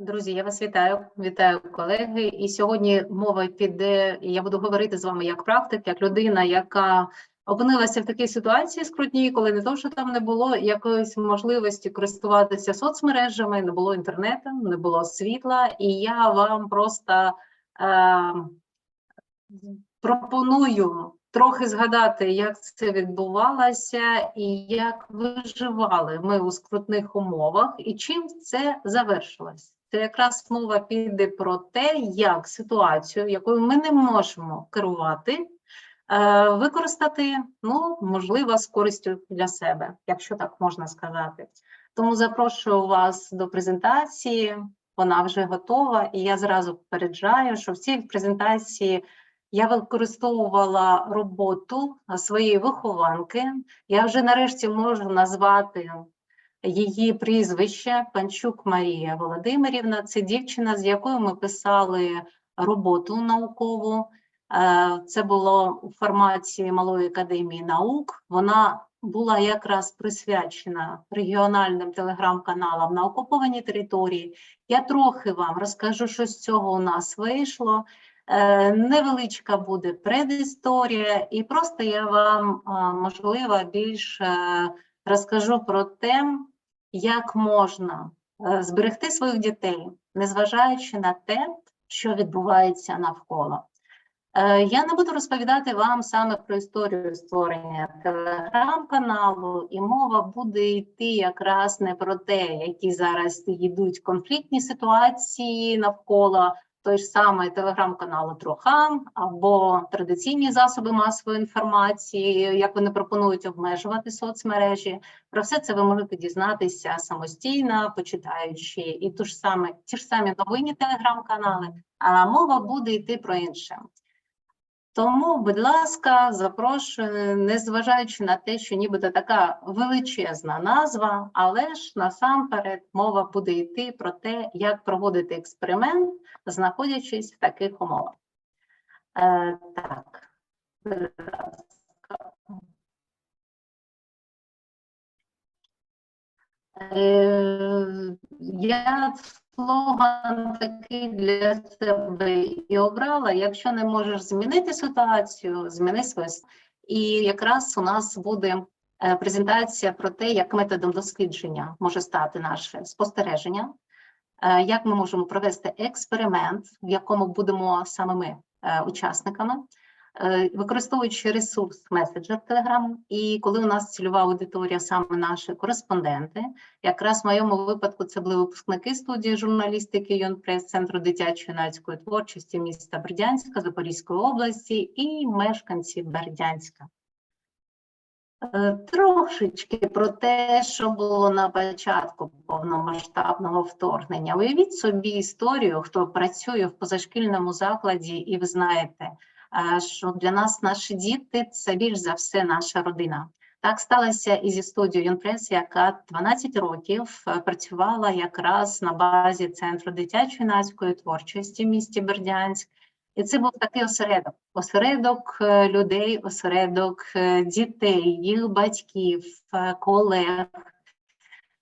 Друзі, я вас вітаю, вітаю колеги. І сьогодні мова піде, я буду говорити з вами як практик, як людина, яка опинилася в такій ситуації скрутній, коли не то, що там не було якоїсь можливості користуватися соцмережами, не було інтернету, не було світла, і я вам просто е, пропоную трохи згадати, як це відбувалося і як виживали ми у скрутних умовах, і чим це завершилось. Це якраз мова піде про те, як ситуацію, якою ми не можемо керувати, е, використати, ну, можливо, з користю для себе, якщо так можна сказати. Тому запрошую вас до презентації, вона вже готова, і я зразу попереджаю, що в цій презентації я використовувала роботу своєї вихованки. Я вже нарешті можу назвати її прізвище Панчук Марія Володимирівна. Це дівчина, з якою ми писали роботу наукову. Е, Це було у форматі Малої академії наук. Вона була якраз присвячена регіональним телеграм-каналам на окупованій території. Я трохи вам розкажу, що з цього у нас вийшло. Е, Невеличка буде предісторія, і просто я вам, можливо, більше розкажу про те, як можна е, зберегти своїх дітей, незважаючи на те, що відбувається навколо. Е, Я не буду розповідати вам саме про історію створення телеграм-каналу, і мова буде йти якраз не про те, які зараз йдуть конфліктні ситуації навколо той ж самий телеграм-канал Трохан або традиційні засоби масової інформації, як вони пропонують обмежувати соцмережі. Про все це ви можете дізнатися самостійно, почитаючи і ту ж саме, ті ж самі новинні телеграм-канали, а мова буде йти про інше. Тому, будь ласка, запрошую, незважаючи на те, що нібито така величезна назва, але ж насамперед мова буде йти про те, як проводити експеримент, знаходячись в таких умовах. Е, так. Е, Я слоган такий для себе і обрала. Якщо не можеш змінити ситуацію, зміни своє. І якраз у нас буде е, презентація про те, як методом дослідження може стати наше спостереження, е, як ми можемо провести експеримент, в якому будемо саме ми е, учасниками, використовуючи ресурс меседжер Телеграму. І коли у нас цільова аудиторія саме наші кореспонденти, якраз в моєму випадку це були випускники студії журналістики ЮНПрес Центру дитячої юнацької творчості міста Бердянська, Запорізької області і мешканці Бердянська. Е, Трошечки про те, що було на початку повномасштабного вторгнення. Уявіть собі історію, хто працює в позашкільному закладі, і ви знаєте, е, що для нас наші діти це більш за все наша родина. Так сталося і зі студією Юнпрес, яка 12 років е, працювала якраз на базі Центру дитячої юнацької творчості в місті Бердянськ. І це був такий осередок, осередок е, людей, осередок е, дітей, їх батьків, е, колег.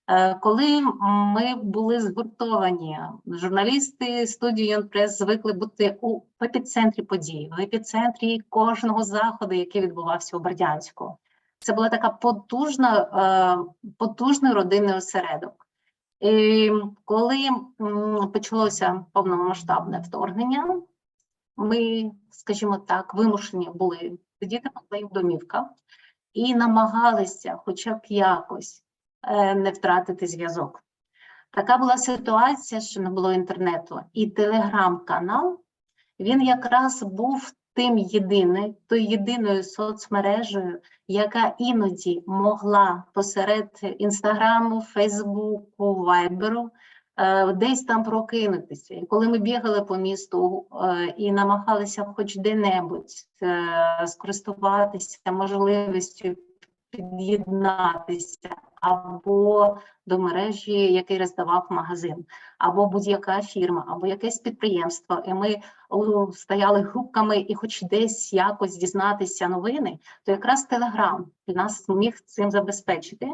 Е, Коли ми були згуртовані, журналісти студії Юнпрес звикли бути у епіцентрі подій, в епіцентрі кожного заходу, який відбувався у Бердянську. Це була така потужна, е, потужний родинний осередок. І коли почалося повномасштабне вторгнення, ми, скажімо так, вимушені були сидіти по своїх домівках і намагалися хоча б якось не втратити зв'язок. Така була ситуація, що не було інтернету, і телеграм-канал він якраз був тим єдиним, тою єдиною соцмережею, яка іноді могла посеред інстаграму, фейсбуку, вайберу е, десь там прокинутися. І коли ми бігали по місту е, і намагалися хоч де-небудь е, скористуватися можливістю під'єднатися або до мережі, який роздавав магазин, або будь-яка фірма, або якесь підприємство, і ми стояли групками і хоч десь якось дізнатися новини, то якраз Телеграм нас міг цим забезпечити,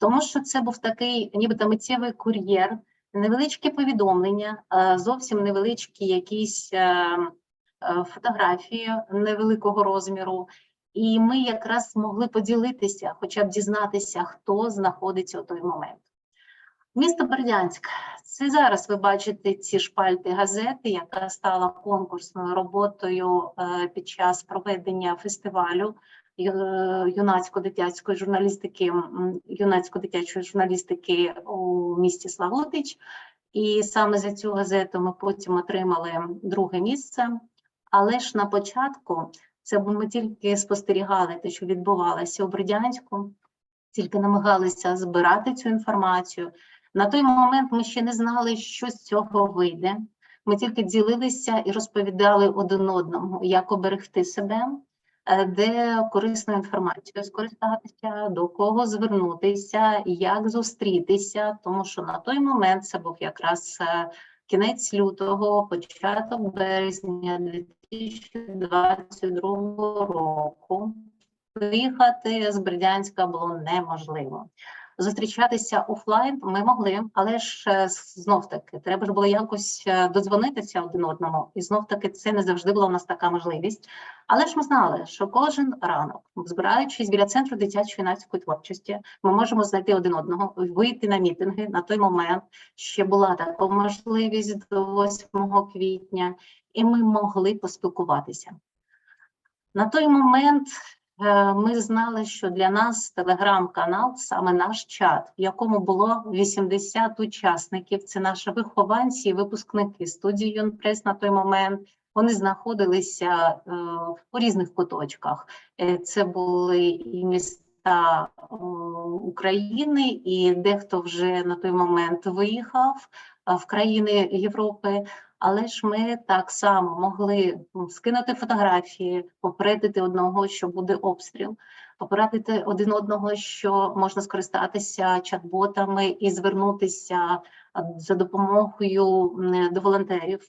тому що це був такий, нібито миттєвий кур'єр, невеличкі повідомлення, е, зовсім невеличкі якісь е, е, фотографії невеликого розміру. І ми якраз могли поділитися, хоча б дізнатися, хто знаходиться у той момент. Місто Бердянськ. Це зараз ви бачите ці шпальти газети, яка стала конкурсною роботою е, під час проведення фестивалю е, юнацько-дитячої журналістики, юнацько-дитячої журналістики у місті Славутич. І саме за цю газету ми потім отримали друге місце. Але ж на початку це бо ми тільки спостерігали те, що відбувалося у Бердянську, тільки намагалися збирати цю інформацію. На той момент ми ще не знали, що з цього вийде. Ми тільки ділилися і розповідали один одному, як оберегти себе, е, де корисною інформацією скористатися, до кого звернутися, як зустрітися, тому що на той момент це був якраз е, кінець лютого, початок березня 2022 року. Виїхати з Бердянська було неможливо. Зустрічатися офлайн ми могли, але ж е, знов таки треба ж було якось е, додзвонитися один одному, і знов таки це не завжди була у нас така можливість. Але ж ми знали, що кожен ранок, збираючись біля центру дитячої юнацької творчості, ми можемо знайти один одного, вийти на мітинги. На той момент ще була така можливість до 8 квітня, і ми могли поспілкуватися. На той момент ми знали, що для нас телеграм-канал, саме наш чат, в якому було 80 учасників, це наші вихованці випускники студії Юнпрес на той момент. Вони знаходилися е, у різних куточках. Е, Це були і міста е, України, і дехто вже на той момент виїхав е, в країни Європи. Але ж ми так само могли скинути фотографії, попередити одного, що буде обстріл, попередити один одного, що можна скористатися чат-ботами і звернутися за допомогою до волонтерів.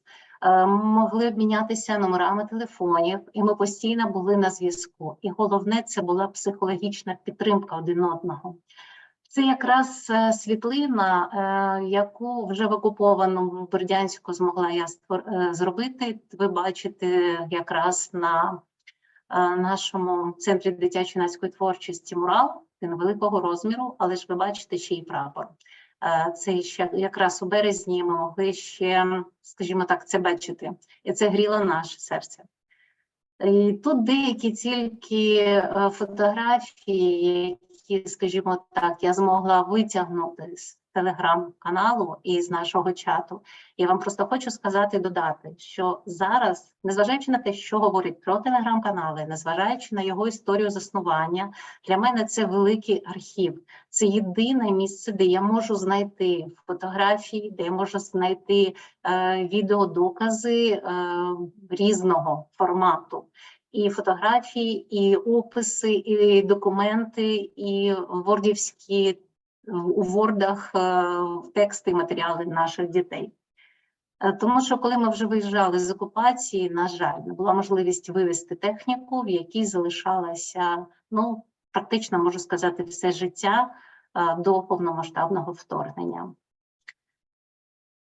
Е, Могли обмінятися номерами телефонів, і ми постійно були на зв'язку. І головне це була психологічна підтримка один одного. Це якраз е, світлина, е, яку вже в окупованому Бердянську змогла я е, зробити. Ви бачите якраз на нашому центрі дитячо-юнацької творчості мурал, він великого розміру, але ж ви бачите ще й прапор. Це ще якраз у березні ми могли ще, скажімо так, це бачити, і це гріло наше серце. І тут деякі тільки фотографії, які, скажімо так, я змогла витягнути з телеграм-каналу і з нашого чату. Я вам просто хочу сказати додати, що зараз, незважаючи на те, що говорять про телеграм-канали, незважаючи на його історію заснування, для мене це великий архів. Це єдине місце, де я можу знайти фотографії, де я можу знайти е, відеодокази е, різного формату. І фотографії, і описи, і документи, і вордівські у вордах е, тексти і матеріали наших дітей. Е, Тому що коли ми вже виїжджали з окупації, на жаль, не була можливість вивезти техніку, в якій залишалася, ну, практично можу сказати, все життя е, до повномасштабного вторгнення.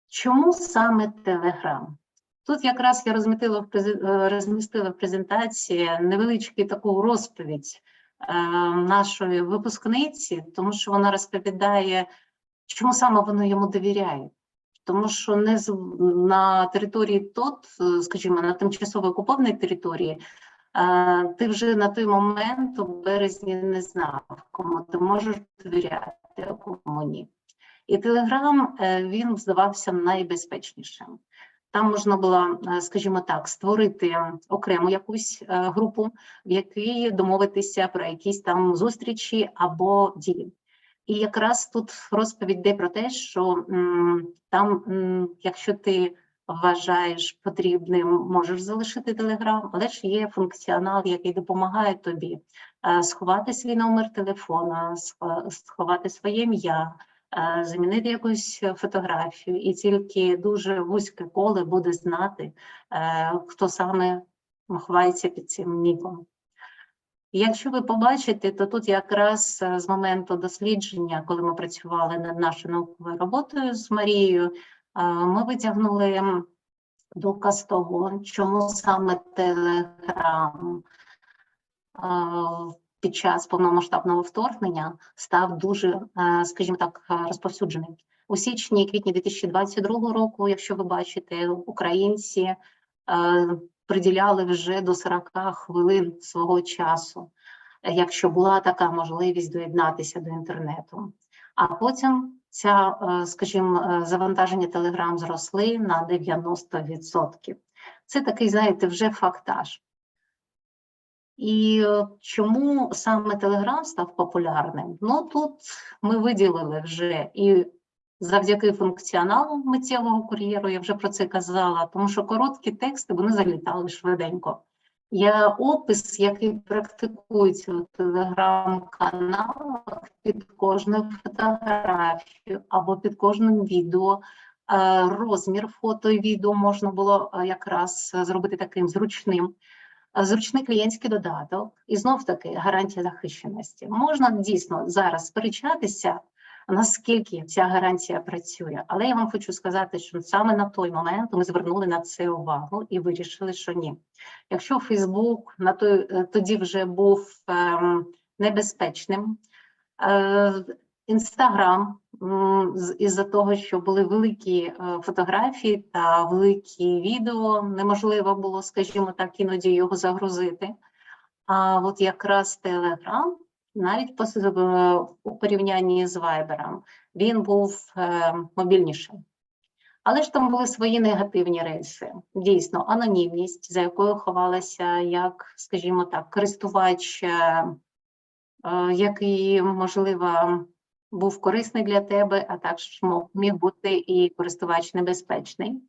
Чому саме Телеграм? Тут якраз я розмістила в, е, розмістила в презентації невеличку таку розповідь е, нашої випускниці, тому що вона розповідає, чому саме вони йому довіряють. Тому що не з, на території ТОТ, е, скажімо, на тимчасово окупованій території, ти вже на той момент у березні не знав, кому ти можеш довіряти, кому ні. І Телеграм він здавався найбезпечнішим. Там можна було, е, скажімо так, створити окрему якусь е, групу, в якій домовитися про якісь там зустрічі або дії. І якраз тут розповідь йде про те, що там, якщо ти вважаєш потрібним, можеш залишити телеграм, але ж є функціонал, який допомагає тобі е, сховати свій номер телефона, сховати своє ім'я, замінити якусь фотографію, і тільки дуже вузьке коле буде знати, е, хто саме ховається під цим ніком. Якщо ви побачите, то тут якраз е, з моменту дослідження, коли ми працювали над нашою науковою роботою з Марією, е, ми витягнули доказ того, чому саме Телеграм е, під час повномасштабного вторгнення став дуже, е, скажімо так, е, розповсюджений. У січні і квітні 2022 року, якщо ви бачите, українці е, приділяли вже до 40 хвилин свого часу, якщо була така можливість доєднатися до інтернету. А потім ця, скажімо, завантаження Telegram зросли на 90%. Це такий, знаєте, вже фактаж. І е, чому саме Telegram став популярним? Ну тут ми виділили вже і завдяки функціоналу миттєвого кур'єру, я вже про це казала, тому що короткі тексти вони залітали швиденько. Є опис, який практикується у телеграм-каналах під кожною фотографією або під кожним відео. Е, Розмір фото і відео можна було е, якраз зробити таким зручним. Зручний клієнтський додаток і знов таки гарантія захищеності. Можна дійсно зараз сперечатися, наскільки ця гарантія працює, але я вам хочу сказати, що саме на той момент ми звернули на це увагу і вирішили, що ні. Якщо Фейсбук на той е, тоді вже був ем, небезпечним, е, Інстаграм із-за того, що були великі е, фотографії та великі відео, неможливо було, скажімо так, іноді його загрузити. А от якраз Телеграм, навіть у порівнянні з Вайбером, він був е, мобільнішим. Але ж там були свої негативні риси. Дійсно, анонімність, за якою ховалася, як, скажімо так, користувач, е, який, можливо, був корисний для тебе, а також міг бути і користувач небезпечний.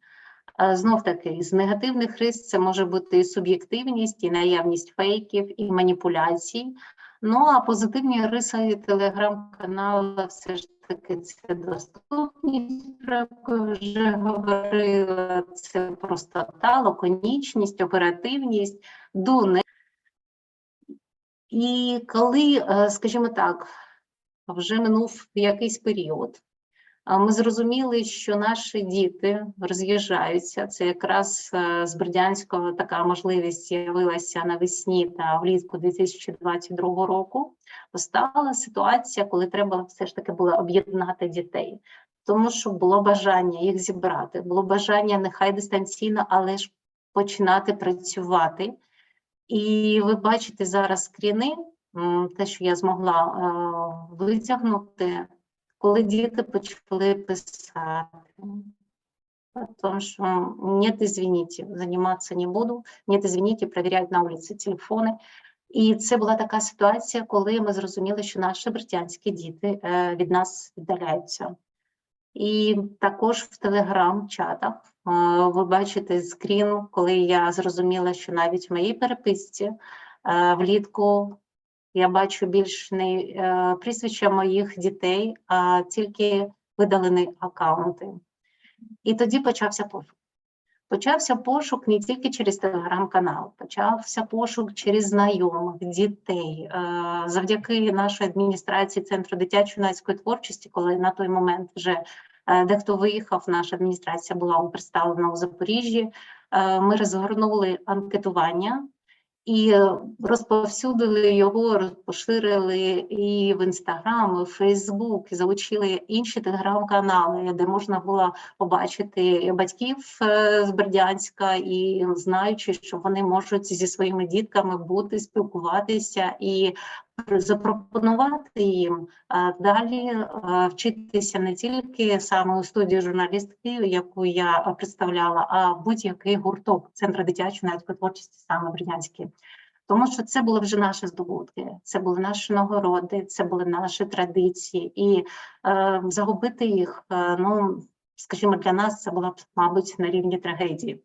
Знов таки, з негативних рис це може бути суб'єктивність, і наявність фейків, і маніпуляцій. Ну а позитивні риси телеграм-каналу все ж таки це доступність, про яку вже говорила, це простота, лаконічність, оперативність, дуне. І коли, е, скажімо так, вже минув якийсь період, ми зрозуміли, що наші діти роз'їжджаються. Це якраз е, з Бердянського така можливість з'явилася навесні та влітку 2022 року. Постала ситуація, коли треба все ж таки було об'єднати дітей, тому що було бажання їх зібрати, було бажання нехай дистанційно, але ж починати працювати. І ви бачите зараз скріни, те, що я змогла е, витягнути, коли діти почали писати. О том, что нет, извините, заниматься не буду, нет, извините, проверяють на вулиці телефони. І це була така ситуація, коли ми зрозуміли, що наші британські діти е, від нас віддаляються. І також в телеграм-чатах е, ви бачите скрін, коли я зрозуміла, що навіть в моїй переписці влітку я бачу більш не е, прізвища моїх дітей, а тільки видалені аккаунти. І тоді почався пошук. Почався пошук не тільки через телеграм-канал, почався пошук через знайомих, дітей. Е, Завдяки нашій адміністрації Центру дитячо-юнацької творчості, коли на той момент вже е, дехто виїхав, наша адміністрація була представлена у Запоріжжі. Ми розгорнули анкетування і е, розповсюдили його, поширили і в Інстаграм, і в Фейсбук, і залучили інші телеграм-канали, де можна було побачити батьків е, з Бердянська і знаючи, що вони можуть зі своїми дітками бути, спілкуватися і запропонувати їм далі вчитися не тільки саме у студії журналістики, яку я представляла, а будь-який гурток Центру дитячої навіть творчості саме Бердянський. Тому що це були вже наші здобутки, це були наші нагороди, це були наші традиції, і е, загубити їх, е, ну скажімо, для нас це була б, мабуть, на рівні трагедії.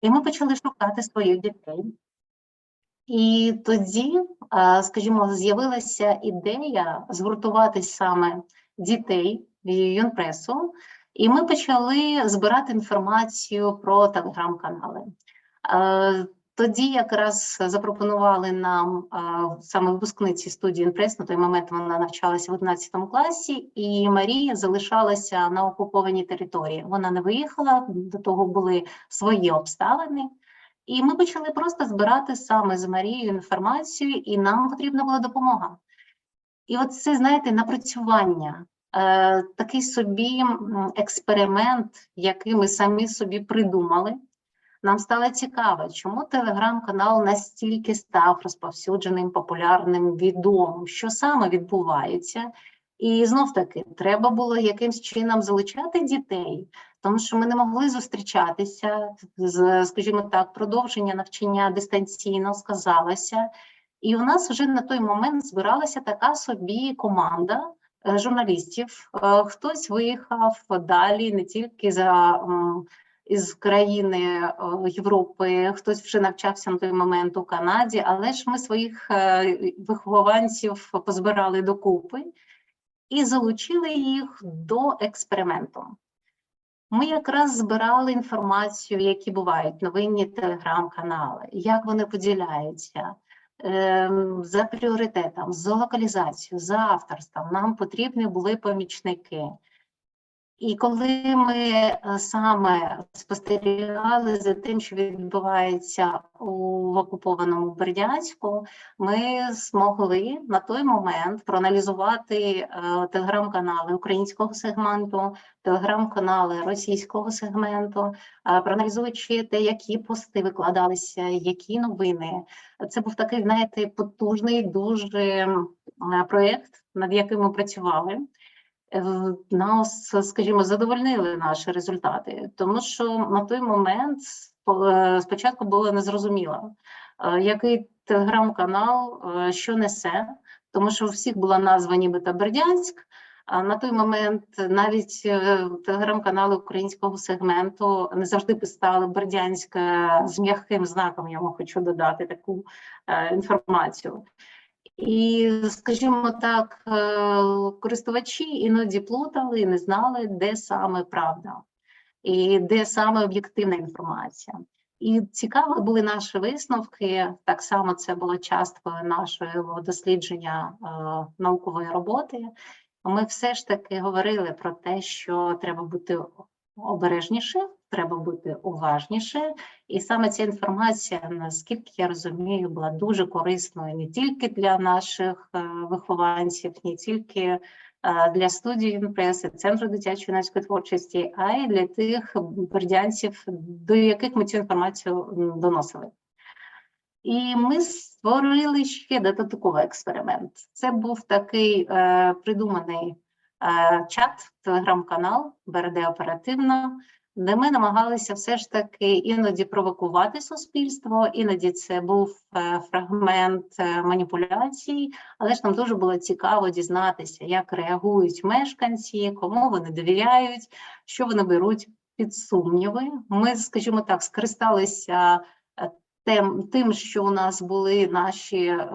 І ми почали шукати своїх дітей. І тоді, е, скажімо, з'явилася ідея згуртувати саме дітей в юнпресу, і ми почали збирати інформацію про телеграм-канали. Е, Тоді якраз запропонували нам саме випускниці студії Інпрес, на той момент вона навчалася в 11 класі, і Марія залишалася на окупованій території. Вона не виїхала, до того були свої обставини. І ми почали просто збирати саме з Марією інформацію, і нам потрібна була допомога. І от це, знаєте, напрацювання, е, такий собі експеримент, який ми самі собі придумали. Нам стало цікаво, чому телеграм-канал настільки став розповсюдженим, популярним, відомим, що саме відбувається. І знов таки треба було якимсь чином залучати дітей, тому що ми не могли зустрічатися з, скажімо так, продовження навчання дистанційно сказалося. І у нас вже на той момент збиралася така собі команда е, журналістів. Е, Хтось виїхав далі не тільки за із країни е, Європи, хтось вже навчався на той момент у Канаді, але ж ми своїх вихованців позбирали докупи і залучили їх до експерименту. Ми якраз збирали інформацію, які бувають новинні телеграм-канали, як вони поділяються. ем, За пріоритетом, за локалізацією, за авторством нам потрібні були помічники. І коли ми е, саме спостерігали за тим, що відбувається у окупованому Бердянську, ми змогли на той момент проаналізувати е, телеграм-канали українського сегменту, телеграм-канали російського сегменту, е, проаналізуючи те, які пости викладалися, які новини. Це був такий, знаєте, потужний дуже проєкт, над яким ми працювали. Е, Нас, скажімо, задовольнили наші результати, тому що на той момент е, спочатку було незрозуміло, е, який телеграм-канал що несе, тому що у всіх була назва нібито Бердянськ. А на той момент навіть телеграм-канали українського сегменту не завжди писали Бердянськ е, з м'яким знаком. Я вам хочу додати таку інформацію. І, скажімо так, е, користувачі іноді плутали і не знали, де саме правда, і де саме об'єктивна інформація. І цікаві були наші висновки. Так само це було часткою нашого дослідження е, наукової роботи. Ми все ж таки говорили про те, що треба бути обережніше, треба бути уважніше. І саме ця інформація, наскільки я розумію, була дуже корисною не тільки для наших е, вихованців, не тільки е, для студії інпреси, центру дитячої юнацької творчості, а й для тих бердянців, до яких ми цю інформацію доносили. І ми створили ще додатковий експеримент. Це був такий е, придуманий чат, телеграм-канал БРД оперативно, де ми намагалися все ж таки іноді провокувати суспільство, іноді це був е, фрагмент е, маніпуляцій, але ж нам дуже було цікаво дізнатися, як реагують мешканці, кому вони довіряють, що вони беруть під сумніви. Ми, скажімо так, скористалися е, тим, тим, що у нас були наші е,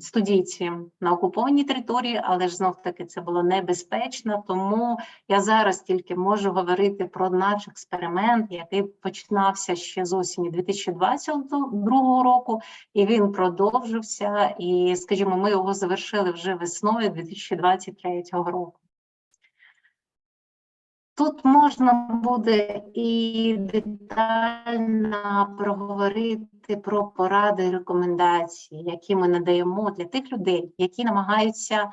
студійці на окупованій території, але ж знов таки це було небезпечно. Тому я зараз тільки можу говорити про наш експеримент, який починався ще з осені 2022 року, і він продовжився. І, скажімо, ми його завершили вже весною 2023 року. Тут можна буде і детально проговорити про поради і рекомендації, які ми надаємо для тих людей, які намагаються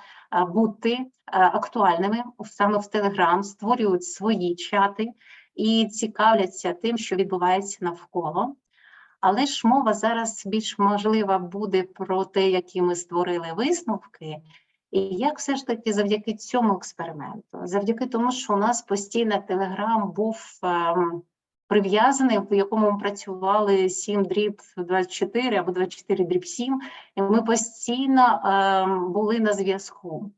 бути актуальними саме в Телеграм, створюють свої чати і цікавляться тим, що відбувається навколо. Але ж мова зараз більш можлива буде про те, які ми створили висновки, і як все ж таки завдяки цьому експерименту, завдяки тому, що у нас постійно Телеграм був ем, прив'язаний, в якому ми працювали 7 дріб 24 або 24 дріб 7, і ми постійно ем, були на зв'язку.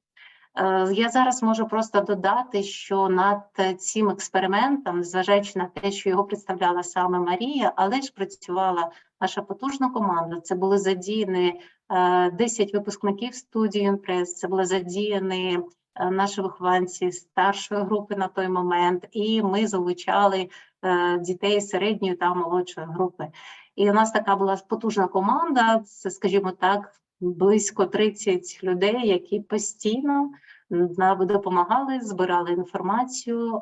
Е, Я зараз можу просто додати, що над цим експериментом, зважаючи на те, що його представляла саме Марія, але ж працювала наша потужна команда. Це були задіяні е, 10 випускників студії Інпрес, це були задіяні е, наші вихованці старшої групи на той момент, і ми залучали е, дітей середньої та молодшої групи. І у нас така була потужна команда, це, скажімо так, близько 30 людей, які постійно нам допомагали, збирали інформацію, е,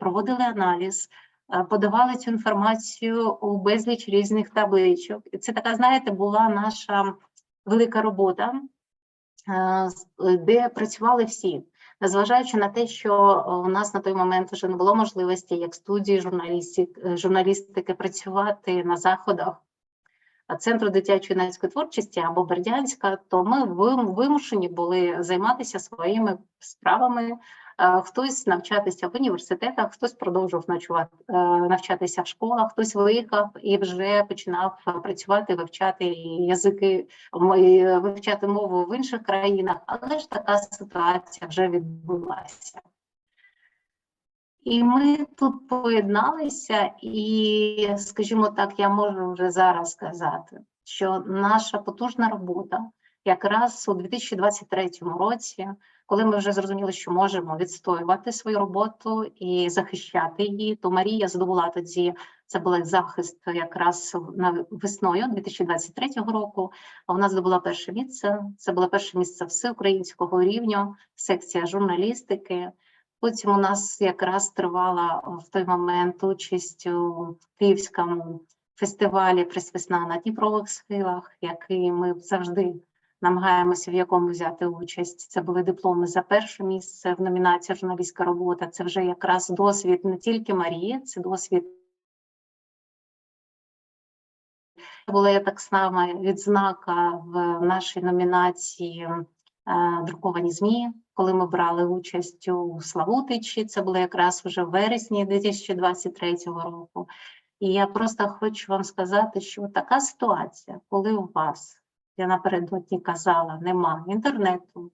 проводили аналіз, е, подавали цю інформацію у безліч різних табличок. Це така, знаєте, була наша велика робота, е, де працювали всі. Незважаючи на те, що у нас на той момент вже не було можливості як студії журналістики, працювати на заходах Центру дитячої юнацької творчості або Бердянська, то ми вимушені були займатися своїми справами. Е, Хтось навчатися в університетах, хтось продовжував ночувати, е, навчатися в школах, хтось виїхав і вже починав працювати, вивчати язики, вивчати мову в інших країнах, але ж така ситуація вже відбулася. І ми тут поєдналися, і, скажімо так, я можу вже зараз сказати, що наша потужна робота якраз у 2023 році, коли ми вже зрозуміли, що можемо відстоювати свою роботу і захищати її, то Марія здобула тоді, це був захист якраз на весною 2023 року. А вона здобула перше місце. Це було перше місце всеукраїнського рівня, секція журналістики. Потім у нас якраз тривала в той момент участь у Київському фестивалі Пресвесна на Дніпрових схилах, який ми завжди намагаємося в якому взяти участь. Це були дипломи за перше місце в номінації журналістська робота. Це вже якраз досвід не тільки Марії, це досвід. Була так само відзнака в нашій номінації е, друковані ЗМІ, коли ми брали участь у Славутичі, це було якраз вже в вересні 2023 року. І я просто хочу вам сказати, що така ситуація, коли у вас, я напередодні казала, нема інтернету,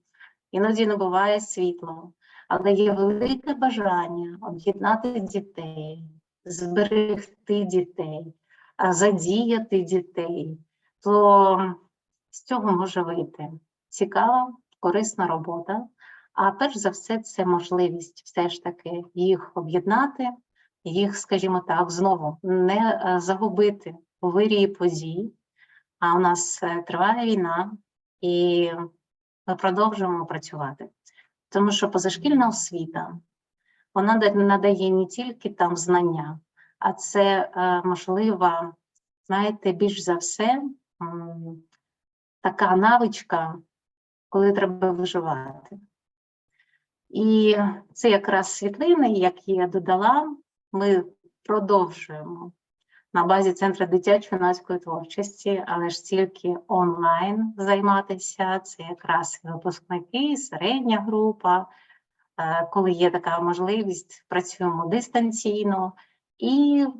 іноді не буває світло, але є велике бажання об'єднати дітей, зберегти дітей, задіяти дітей, то з цього може вийти цікава, корисна робота. А перш за все, це можливість все ж таки їх об'єднати, їх, скажімо так, знову не е, загубити у вирії подій. А у нас е, триває війна, і ми продовжуємо працювати. Тому що позашкільна освіта вона да- надає не тільки там знання, а це е, можливо, знаєте, більш за все така навичка, коли треба виживати. І це якраз світлини, які я додала, ми продовжуємо на базі Центру дитячої юнацької творчості, але ж тільки онлайн займатися. Це якраз випускники, середня група. Е, Коли є така можливість, працюємо дистанційно. І в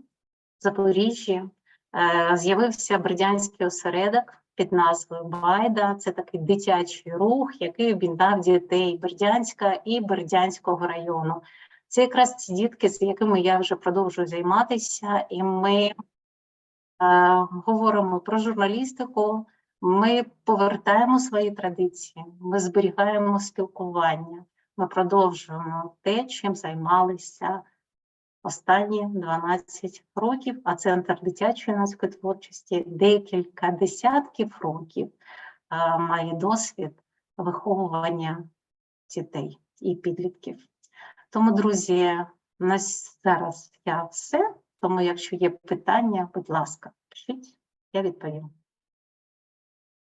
Запоріжжі е, з'явився Бердянський осередок під назвою Байда. Це такий дитячий рух, який об'єднав дітей Бердянська і Бердянського району. Це якраз ці дітки, з якими я вже продовжую займатися, і ми е, говоримо про журналістику. Ми повертаємо свої традиції, ми зберігаємо спілкування, ми продовжуємо те, чим займалися останні 12 років, а Центр дитячої юнацької творчості декілька десятків років має досвід виховування дітей і підлітків. Тому, друзі, у нас зараз я все. Тому, якщо є питання, будь ласка, пишіть, я відповім.